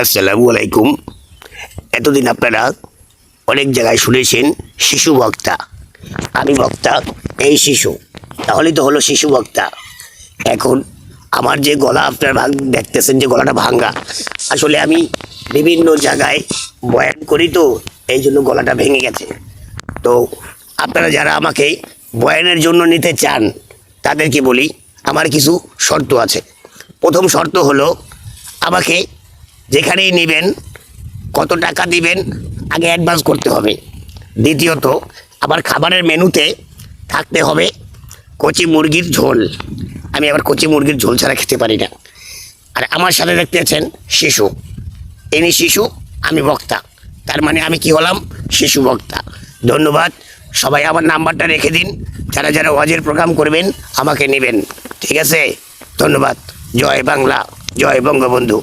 আসসালামু আলাইকুম এতদিন আপনারা অনেক জায়গায় শুনেছেন শিশু বক্তা। আমি বক্তা, এই শিশু। তাহলেই তো হলো শিশু বক্তা। এখন আমার যে গলা আপনারা ভাঙ দেখতেছেন যে গলাটা ভাঙ্গা, আসলে আমি বিভিন্ন জায়গায় বয়ান করি তো, এই জন্য গলাটা ভেঙে গেছে। তো আপনারা যারা আমাকে বয়ানের জন্য নিতে চান, তাদেরকে বলি, আমার কিছু শর্ত আছে। প্রথম শর্ত হলো, আমাকে যেখানেই নেবেন, কত টাকা দিবেন, আগে অ্যাডভান্স করতে হবে। দ্বিতীয়ত, আবার খাবারের মেনুতে থাকতে হবে কচি মুরগির ঝোল। আমি আবার কচি মুরগির ঝোল ছাড়া খেতে পারি না। আর আমার সাথে দেখতে আছেন শিশু। ইনি শিশু, আমি বক্তা। তার মানে আমি কি হলাম? শিশু বক্তা। ধন্যবাদ। সবাই আমার নাম্বারটা রেখে দিন। যারা যারা ওয়াজের প্রোগ্রাম করবেন, আমাকে নেবেন। ঠিক আছে? ধন্যবাদ। জয় বাংলা, জয় বঙ্গবন্ধু।